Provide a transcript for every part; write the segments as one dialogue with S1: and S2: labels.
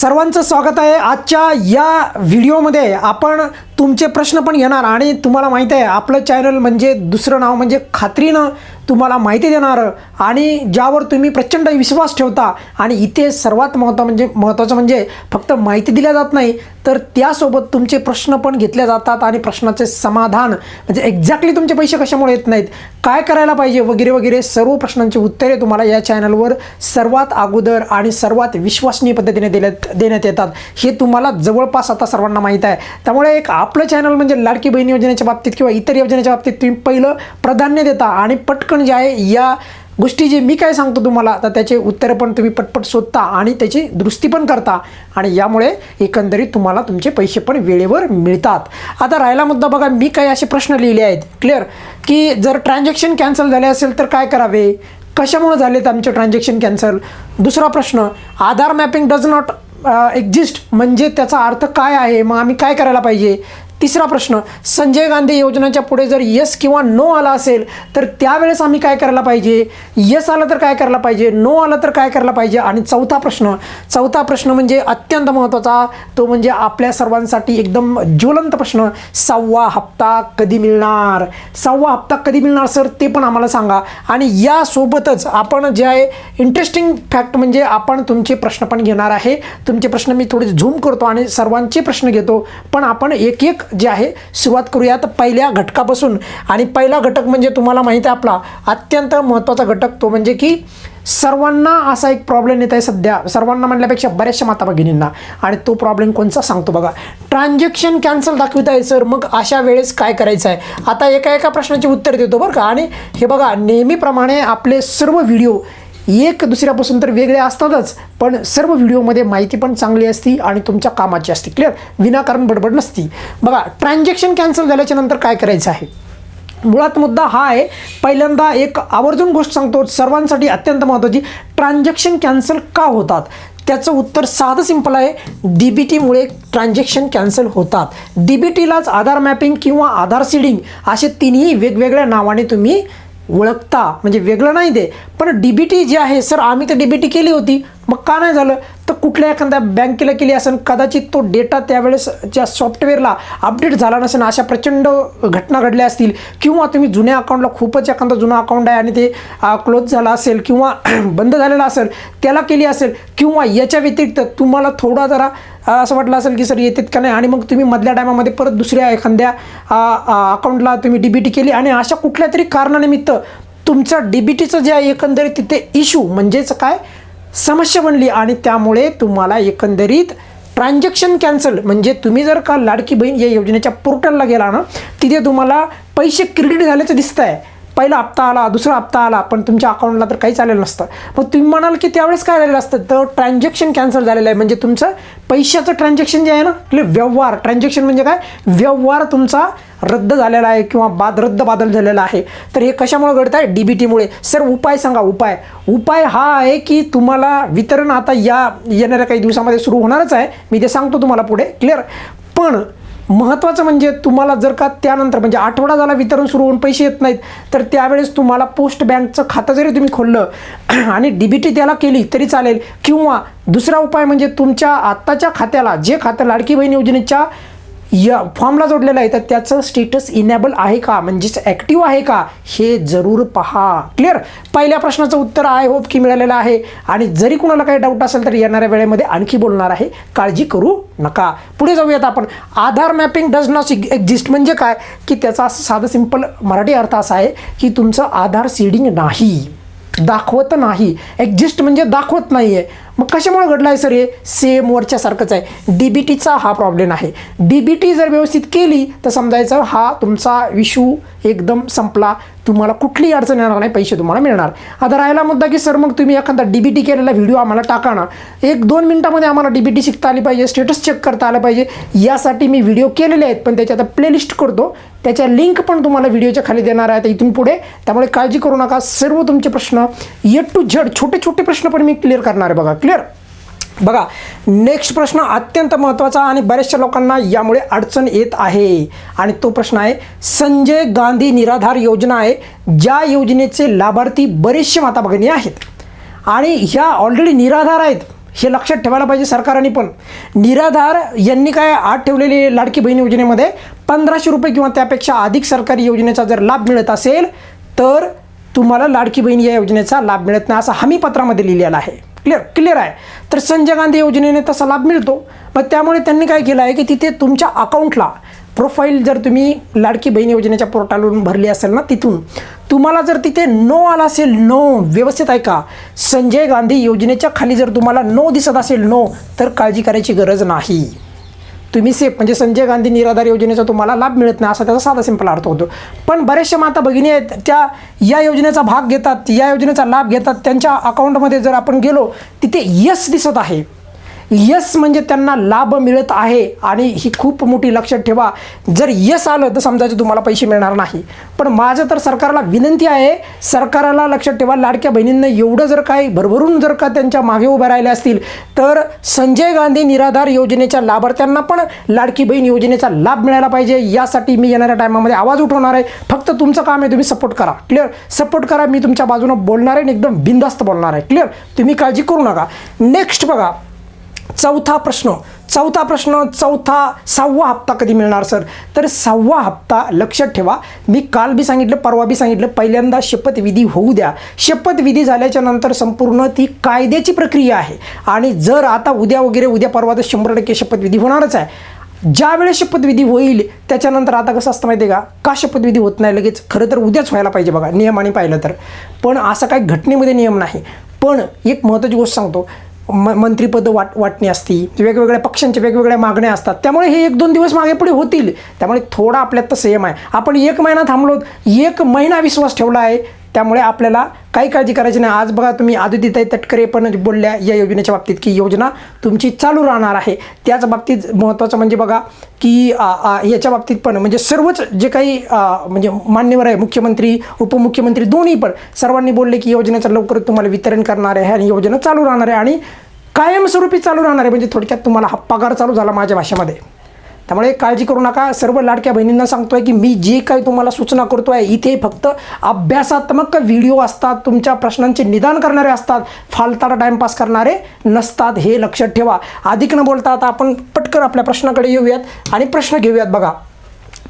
S1: सर्वांचं स्वागत आहे आजच्या या व्हिडिओमध्ये. आपण तुमचे प्रश्न पण येणार आणि तुम्हाला माहीत आहे आपलं चॅनल म्हणजे दुसरं नाव म्हणजे खात्रीनं तुम्हाला माहिती देणारं आणि ज्यावर तुम्ही प्रचंड विश्वास ठेवता आणि इथे सर्वात महत्त्व म्हणजे महत्त्वाचं म्हणजे फक्त माहिती दिल्या जात नाही तर त्यासोबत तुमचे प्रश्न पण घेतले जातात आणि प्रश्नाचे समाधान म्हणजे एक्झॅक्टली तुमचे पैसे कशामुळे येत नाहीत? काय करायला पाहिजे? वगैरे वगैरे सर्व प्रश्नांची उत्तरे तुम्हाला या चॅनलवर सर्वात अगोदर आणि सर्वात विश्वसनीय पद्धतीने दिल्यात देण्यात येतात. हे तुम्हाला जवळपास आता सर्वांना माहीत आहे. त्यामुळे एक आप आपलं चॅनल म्हणजे लाडकी बहीण योजनेच्या बाबतीत किंवा इतर योजनेच्या बाबतीत तुम्ही पहिलं प्राधान्य देता आणि पटकन जे आहे या गोष्टी जे मी काय सांगतो तुम्हाला तर त्याचे उत्तरं पण तुम्ही पटपट शोधता आणि त्याची दुरुस्ती पण करता. आणि यामुळे एकंदरीत तुम्हाला तुमचे पैसे पण वेळेवर मिळतात. आता राहिला मुद्दा बघा मी काही असे प्रश्न लिहिले आहेत. क्लिअर की जर ट्रान्झॅक्शन कॅन्सल झाले असेल तर काय करावे? कशामुळे झालेत आमचे ट्रान्झॅक्शन कॅन्सल दुसरा प्रश्न Aadhaar mapping does not exist म्हणजे त्याचा अर्थ काय आहे? मग आम्ही काय करायला पाहिजे? तिसरा प्रश्न संजय गांधी योजनेच्या पुढे जर यस किंवा नो आला असेल तर त्यावेळेस आम्ही काय करायला पाहिजे? यस आलं तर काय करायला पाहिजे? नो आलं तर काय करायला पाहिजे? आणि चौथा प्रश्न चौथा प्रश्न म्हणजे अत्यंत महत्त्वाचा तो म्हणजे आपल्या सर्वांसाठी एकदम ज्वलंत प्रश्न सहावा हप्ता कधी मिळणार? सहावा हप्ता कधी मिळणार सर? ते पण आम्हाला सांगा. आणि यासोबतच आपण जे आहे इंटरेस्टिंग फॅक्ट म्हणजे आपण तुमचे प्रश्न पण घेणार आहे. तुमचे प्रश्न मी थोडे झूम करतो आणि सर्वांचे प्रश्न घेतो. पण आपण एक एक जे आहे सुरुवात करूयात पहिल्या घटकापासून आणि पहिला घटक म्हणजे तुम्हाला माहीत आहे आपला अत्यंत महत्त्वाचा घटक तो म्हणजे की सर्वांना असा एक प्रॉब्लेम येत आहे सध्या. सर्वांना म्हणल्यापेक्षा बऱ्याचशा माता भगिनींना. आणि तो प्रॉब्लेम कोणचा सांगतो बघा. ट्रान्झॅक्शन कॅन्सल दाखवित आहे सर मग अशा वेळेस काय करायचं आहे? आता एका एका प्रश्नाचे उत्तर देतो बरं का. आणि हे बघा नेहमीप्रमाणे आपले सर्व व्हिडिओ एक दुसऱ्यापासून तर वेगळे असतातच. पण सर्व व्हिडिओमध्ये माहिती पण चांगली असती आणि तुमच्या कामाची असते. क्लिअर विनाकारण बडबड नसती. बघा ट्रान्झॅक्शन कॅन्सल झाल्याच्यानंतर काय करायचं आहे? मुळात मुद्दा हा आहे पहिल्यांदा एक आवर्जून गोष्ट सांगतो. सर्वांसाठी अत्यंत महत्त्वाची ट्रान्झॅक्शन कॅन्सल का होतात? त्याचं उत्तर साधं सिंपल आहे. डी बी टीमुळे ट्रान्झॅक्शन कॅन्सल होतात. डी बी टीलाच आधार मॅपिंग किंवा आधार सीडिंग असे तिन्ही वेगवेगळ्या नावाने तुम्ही ओळखता म्हणजे वेगळं नाही दे. पण डी बी टी जे आहे सर आम्ही तर डी बी टी केली होती. मग का नाही झालं? तर कुठल्या एखाद्या बँकेला केली असेल कदाचित तो डेटा त्यावेळेस ज्या सॉफ्टवेअरला अपडेट झाला नसेल अशा प्रचंड घटना घडल्या असतील किंवा तुम्ही जुन्या अकाउंटला खूपच एखादा जुना अकाउंट आहे आणि ते क्लोज झाला असेल किंवा बंद झालेला असेल त्याला केली असेल किंवा याच्या व्यतिरिक्त तुम्हाला थोडा जरा असं वाटलं असेल की सर येतात का नाही? आणि मग तुम्ही मधल्या टायमामध्ये परत दुसऱ्या एखाद्या अकाउंटला तुम्ही डी बी टी केली आणि अशा कुठल्या तरी कारणानिमित्त तुमचं डी बी टीचं जे आहे एकंदरीत तिथे इशू म्हणजेच काय? समस्या बनली आणि त्यामुळे तुम्हाला एकंदरीत ट्रान्झॅक्शन कॅन्सल म्हणजे तुम्ही जर का लाडकी बहीण या योजनेच्या पोर्टलला गेला ना तिथे तुम्हाला पैसे क्रेडिट झाल्याचं दिसत आहे पहिला हप्ता आला दुसरा हप्ता आला पण तुमच्या अकाउंटला तर काहीच आलेलं नसतं. मग तुम्ही म्हणाल की त्यावेळेस काय झालेलं असतं? तर ट्रान्झॅक्शन कॅन्सल झालेलं आहे. म्हणजे तुमचं पैशाचं ट्रान्झॅक्शन जे आहे ना आपले व्यवहार. ट्रान्झॅक्शन म्हणजे काय? व्यवहार तुमचा रद्द झालेला आहे किंवा बाद रद्द बादल झालेला आहे. तर हे कशामुळे घडत आहे? डी बी टीमुळे सर उपाय सांगा उपाय. उपाय हा आहे की तुम्हाला वितरण आता या येणाऱ्या काही दिवसामध्ये सुरू होणारच आहे. मी ते सांगतो तुम्हाला पुढे क्लिअर पण महत्त्वाचं म्हणजे तुम्हाला जर का त्यानंतर म्हणजे आठवडा झाला वितरण सुरू होऊन पैसे येत नाहीत तर त्यावेळेस तुम्हाला पोस्ट बँकचं खातं जरी तुम्ही खोललं आणि डी बी टी त्याला केली तरी चालेल. किंवा दुसरा उपाय म्हणजे तुमच्या आत्ताच्या खात्याला जे खातं लाडकी बहीण योजनेच्या या फॉर्मला जोडलेलं आहे तर त्याचं स्टेटस इनेबल आहे का? म्हणजेच ॲक्टिव्ह आहे का? हे जरूर पहा. क्लिअर पहिल्या प्रश्नाचं उत्तर आय होप की मिळालेलं आहे. आणि जरी कुणाला काही डाऊट असेल तर येणाऱ्या वेळेमध्ये आणखी बोलणार आहे. काळजी करू नका. पुढे जाऊयात आपण. Aadhaar mapping does not exist म्हणजे काय? की त्याचा असं साधं सिंपल मराठी अर्थ असा आहे की तुमचं आधार सीडिंग नाही. दाखवत नाही. एक्झिस्ट म्हणजे दाखवत नाही आहे मग कशामुळे घडलाय आहे सर हे? सेम वरच्यासारखंच आहे. डी बी टीचा हा प्रॉब्लेम आहे. डी बी टी जर व्यवस्थित केली तर समजायचं हा तुमचा इशू एकदम संपला. तुम्हाला कुठलीही अडचण येणार नाही पैसे तुम्हाला मिळणार. आता राहिला मुद्दा की सर मग तुम्ही एखादा डी बी टी केलेला व्हिडिओ आम्हाला टाका ना. एक दोन मिनटामध्ये आम्हाला डी बी टी शिकता आली पाहिजे स्टेटस चेक करता आलं पाहिजे. यासाठी मी व्हिडिओ केलेले आहेत पण त्याच्या आता प्लेलिस्ट करतो. त्याच्या लिंक पण तुम्हाला व्हिडिओच्या खाली देणार आहे. तर इथून पुढे त्यामुळे काळजी करू नका. सर्व तुमचे प्रश्न ए टू झड छोटे छोटे प्रश्न पण मी क्लिअर करणार आहे बघा. क्लिअर? बघा नेक्स्ट प्रश्न अत्यंत महत्त्वाचा आणि बऱ्याचशा लोकांना यामुळे अडचण येत आहे. आणि तो प्रश्न आहे संजय गांधी निराधार योजना आहे ज्या योजनेचे लाभार्थी बरेचसे माता भगिनी आहेत. आणि ह्या ऑलरेडी निराधार आहेत हे लक्षात ठेवायला पाहिजे सरकारने पण. निराधार यांनी काय आत ठेवलेली लाडकी बहीण योजनेमध्ये? पंधराशे रुपये किंवा त्यापेक्षा अधिक सरकारी योजनेचा जर लाभ मिळत असेल तर तुम्हाला लाडकी बहीण या योजनेचा लाभ मिळत नाही असं हमीपत्रामध्ये लिहिलेलं आहे. क्लिअर क्लिअर आहे. तर संजय गांधी योजनेने तसा लाभ मिळतो. मग त्यामुळे त्यांनी काय केलं आहे की तिथे तुमच्या अकाउंटला प्रोफाईल जर तुम्ही लाडकी बहीण योजनेच्या पोर्टलवरून भरली असेल ना तिथून तुम्हाला जर तिथे नो आला असेल नो व्यवस्थित ऐका संजय गांधी योजनेच्या खाली जर तुम्हाला नो दिसत असेल नो तर काळजी करायची गरज नाही. तुम्ही सेफ म्हणजे संजय गांधी निराधार योजनेचा तुम्हाला लाभ मिळत नाही असा त्याचा साधा सिंपल अर्थ होतो. पण बऱ्याचशा माता भगिनी आहेत त्या या योजनेचा भाग घेतात या योजनेचा लाभ घेतात त्यांच्या अकाउंटमध्ये जर आपण गेलो तिथे यस दिसत आहे. यस म्हणजे त्यांना लाभ मिळत आहे आणि ही खूप मोठी लक्षात ठेवा. जर यस आलं तर समजायचं तुम्हाला पैसे मिळणार नाही. पण माझं तर सरकारला विनंती आहे सरकाराला लक्षात ठेवा लाडक्या बहिणींना एवढं जर काही भरभरून जर का त्यांच्या मागे उभं राहिले असतील तर संजय गांधी निराधार योजनेच्या लाभार्थ्यांना पण लाडकी बहीण योजनेचा लाभ मिळायला पाहिजे. यासाठी मी येणाऱ्या टायमामध्ये आवाज उठवणार आहे. फक्त तुमचं काम आहे तुम्ही सपोर्ट करा. क्लिअर सपोर्ट करा मी तुमच्या बाजूनं बोलणार आहे आणि एकदम बिंदास्त बोलणार आहे. क्लिअर तुम्ही काळजी करू नका. नेक्स्ट बघा. चौथा प्रश्न. चौथा प्रश्न चौथा सहावा हप्ता कधी मिळणार सर? तर सहावा हप्ता लक्षात ठेवा. मी काल बी सांगितलं परवा बी सांगितलं पहिल्यांदा शपथविधी होऊ द्या. शपथविधी झाल्याच्यानंतर संपूर्ण ती कायद्याची प्रक्रिया आहे. आणि जर आता उद्या वगैरे उद्या परवा तर शंभर टक्के शपथविधी होणारच आहे. ज्यावेळेस शपथविधी होईल त्याच्यानंतर आता कसं असतं माहिती आहे का का शपथविधी होत नाही लगेच? खरं तर उद्याच व्हायला पाहिजे बघा नियमाने पाहिलं तर. पण असं काही घटनेमध्ये नियम नाही. पण एक महत्त्वाची गोष्ट सांगतो. म मंत्रिपदं वाट वाटणी असती. वेगवेगळ्या पक्षांच्या वेगवेगळ्या मागण्या असतात. त्यामुळे हे एक दोन दिवस मागे पुढे होतील. त्यामुळे थोडा आपल्यात तर सेम आहे. आपण एक महिना थांबलो एक महिना विश्वास ठेवला आहे. त्यामुळे आपल्याला काही काळजी करायची नाही. आज बघा तुम्ही आदितीताई तटकरे पण बोलल्या या योजनेच्या बाबतीत की योजना तुमची चालू राहणार आहे. त्याच बाबतीत महत्त्वाचं म्हणजे बघा की आ, आ, याच्या बाबतीत पण म्हणजे सर्वच जे काही म्हणजे मान्यवर आहे मुख्यमंत्री उपमुख्यमंत्री दोन्ही पण सर्वांनी बोलले की योजनेचं लवकरच तुम्हाला वितरण करणार आहे आणि योजना चालू राहणार आहे आणि कायमस्वरूपी चालू राहणार आहे. म्हणजे थोडक्यात तुम्हाला हा पगार चालू झाला माझ्या भाषेमध्ये. त्यामुळे काळजी करू नका. सर्व लाडक्या बहिणींना सांगतोय की मी जे काही तुम्हाला सूचना करतोय इथे फक्त अभ्यासात्मक व्हिडिओ असतात. तुमच्या प्रश्नांचे निदान करणारे असतात. फालताडा टाइमपास करणारे नसतात. हे लक्षात ठेवा. अधिक न बोलता आता आपण पटकन आपल्या प्रश्नाकडे येऊयात आणि प्रश्न घेऊयात बघा.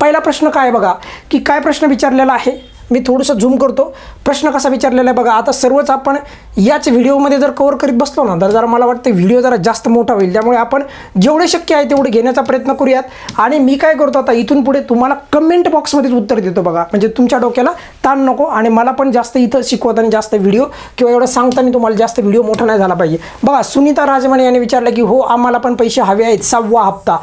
S1: पहिला प्रश्न काय आहे बघा? की काय प्रश्न विचारलेला आहे? मी थोडंसं झूम करतो. प्रश्न कसा विचारलेला आहे बघा आता सर्वच आपण याच व्हिडिओमध्ये जर कवर करीत बसलो ना तर जरा मला वाटतं व्हिडिओ जरा जास्त मोठा होईल. त्यामुळे आपण जेवढे शक्य आहे तेवढे घेण्याचा प्रयत्न करूयात. आणि मी काय करतो आता इथून पुढे तुम्हाला कमेंट बॉक्समध्येच उत्तर देतो बघा. म्हणजे तुमच्या डोक्याला ताण नको आणि मला पण जास्त इथं शिकवताना जास्त व्हिडिओ किंवा एवढं सांगताना तुम्हाला जास्त व्हिडिओ मोठा नाही झाला पाहिजे. बघा सुनीता राजमाने यांनी विचारलं की हो आम्हाला पण पैसे हवे आहेत सहावा हप्ता.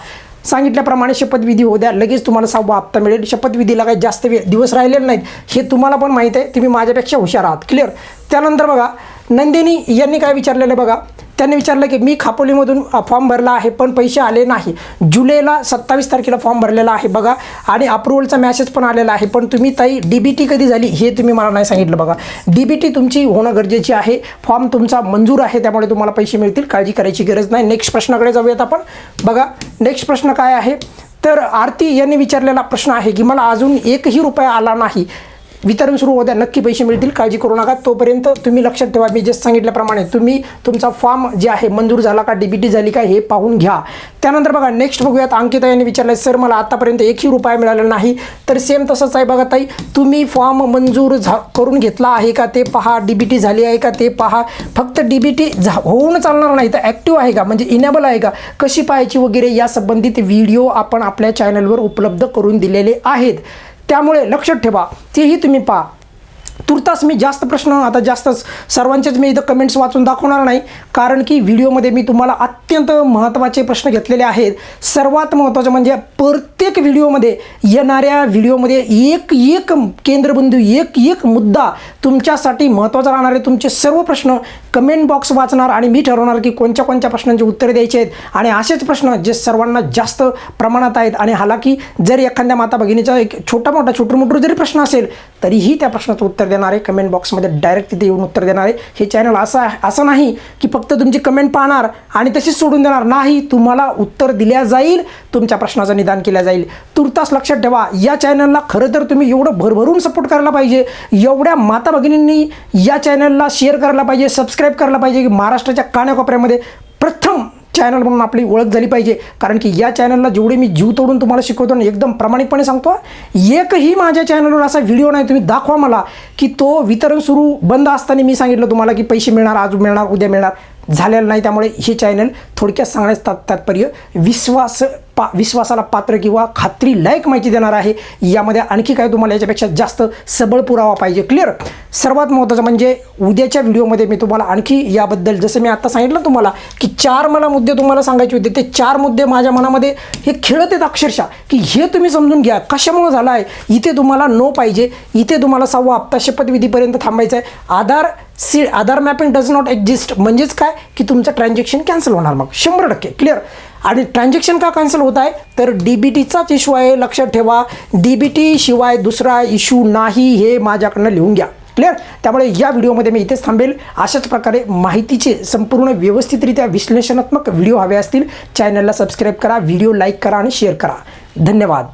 S1: सांगितल्याप्रमाणे शपथविधी होऊ द्या. लगेच तुम्हाला सहावा हप्ता मिळेल. शपथविधीला काही जास्त वेळ दिवस राहिलेले नाहीत. हे तुम्हाला पण माहीत आहे. तुम्ही माझ्यापेक्षा हुशार आहात. क्लिअर त्यानंतर बघा नंदिनी यांनी काय विचारलेलं आहे बघा? त्यांनी विचारलं की मी खापोलीमधून फॉर्म भरला आहे पण पैसे आले नाही. जुलैला सत्तावीस तारखेला फॉर्म भरलेला आहे बघा. आणि अप्रुव्हलचा मॅसेज पण आलेला आहे. पण तुम्ही ताई डी बी टी कधी झाली हे तुम्ही मला नाही सांगितलं बघा. डी बी टी तुमची होणं गरजेची आहे. फॉर्म तुमचा मंजूर आहे त्यामुळे तुम्हाला पैसे मिळतील. काळजी करायची गरज नाही. नेक्स्ट प्रश्नाकडे जाऊयात आपण. बघा नेक्स्ट प्रश्न काय आहे? तर आरती यांनी विचारलेला प्रश्न आहे की मला अजून एकही रुपया आला नाही. वितरण सुरू होत्या नक्की पैसे मिळतील. काळजी करू नका. तोपर्यंत तुम्ही लक्षात ठेवा. मी जस्ट सांगितल्याप्रमाणे तुम्ही तुमचा फॉर्म जे आहे मंजूर झाला का डीबीटी झाली का हे पाहून घ्या. त्यानंतर बघा नेक्स्ट बघूयात. अंकिता यांनी विचारलं सर मला आतापर्यंत एकही रुपया मिळाला नाही. तर सेम तसंच आहे बघा ताई. तुम्ही फॉर्म मंजूर झा करून घेतला आहे का ते पहा. डीबीटी झाली आहे का ते पहा. फक्त डीबीटी झा होऊन चालणार नाही तर ॲक्टिव्ह आहे का? म्हणजे इनेबल आहे का? कशी पाहायची वगैरे या संबंधित व्हिडिओ आपण आपल्या चॅनलवर उपलब्ध करून दिलेले आहेत. त्यामुळे लक्षात ठेवा तेही तुम्ही पहा. तुर्तास मी जास्त प्रश्न आता जास्तच सर्वांचेच मी इथं कमेंट्स वाचून दाखवणार नाही. कारण की व्हिडिओमध्ये मी तुम्हाला अत्यंत महत्त्वाचे प्रश्न घेतलेले आहेत. सर्वात महत्त्वाचं म्हणजे प्रत्येक व्हिडिओमध्ये येणाऱ्या व्हिडिओमध्ये एक एक केंद्रबिंदू एक एक मुद्दा तुमच्यासाठी महत्त्वाचा राहणार आहे. तुमचे सर्व प्रश्न कमेंट बॉक्स वाचणार आणि मी ठरवणार की कोणत्या कोणत्या प्रश्नांची उत्तरे द्यायची आहेत. आणि असेच प्रश्न जे सर्वांना जास्त प्रमाणात आहेत. आणि हालाकी जर एखाद्या माता भगिनीचा एक छोटा मोठा छोटू जरी प्रश्न असेल तरीही त्या प्रश्नाचं उत्तर देणार आहे कमेंट बॉक्समध्ये डायरेक्ट तिथे येऊन उत्तर देणार आहे हे चॅनल असं असं नाही की फक्त तुमची कमेंट पाहणार आणि तशीच सोडून देणार. नाही तुम्हाला उत्तर दिल्या जाईल तुमच्या प्रश्नाचं निदान केलं जाईल. तुर्तास लक्षात ठेवा या चॅनलला खरं तर तुम्ही एवढं भरभरून सपोर्ट करायला पाहिजे. एवढ्या माता भगिनींनी या चॅनलला शेअर करायला पाहिजे सबस्क्राईब करायला पाहिजे की महाराष्ट्राच्या कानाकोपऱ्यामध्ये प्रथम चॅनल म्हणून आपली ओळख झाली पाहिजे. कारण की या चॅनलला जेवढे मी जीव तोडून तुम्हाला शिकवतो ना एकदम प्रामाणिकपणे सांगतो एकही माझ्या चॅनलवर असा व्हिडिओ नाही. तुम्ही दाखवा मला की तो वितरण सुरू बंद असताना मी सांगितलं तुम्हाला की पैसे मिळणार आज मिळणार उद्या मिळणार. झालेलं नाही. त्यामुळे हे चॅनल थोडक्यात सांगण्यास तात्पर्य विश्वास पा विश्वासाला पात्र किंवा खात्री लायक माहिती देणार आहे. यामध्ये आणखी काय तुम्हाला याच्यापेक्षा जास्त सबळ पुरावा पाहिजे? क्लिअर सर्वात महत्त्वाचं म्हणजे उद्याच्या व्हिडिओमध्ये मी तुम्हाला आणखी याबद्दल जसं मी आत्ता सांगितलं तुम्हाला की चार मला मुद्दे तुम्हाला सांगायचे होते. ते चार मुद्दे माझ्या मनामध्ये हे खेळत आहेत अक्षरशः की हे तुम्ही समजून घ्या. कशामुळे झालं आहे इथे तुम्हाला नो पाहिजे. इथे तुम्हाला सहावा हप्ता शपथविधीपर्यंत थांबायचं आहे Aadhaar C Aadhaar mapping does not exist म्हणजेच काय? की तुमचं ट्रान्झॅक्शन कॅन्सल होणार मग. शंभर टक्के. क्लिअर आणि ट्रान्झॅक्शन का कॅन्सल होत आहे? तर डी बी टीचाच इश्यू आहे. लक्षात ठेवा. डी बी टी शिवाय दुसरा इश्यू नाही हे माझ्याकडनं लिहून घ्या. क्लिअर त्यामुळे या व्हिडिओमध्ये मी इथेच थांबेल. अशाच प्रकारे माहितीचे संपूर्ण व्यवस्थितरित्या विश्लेषणात्मक व्हिडिओ हवे असतील चॅनलला सबस्क्राईब करा व्हिडिओ लाईक करा आणि शेअर करा. धन्यवाद.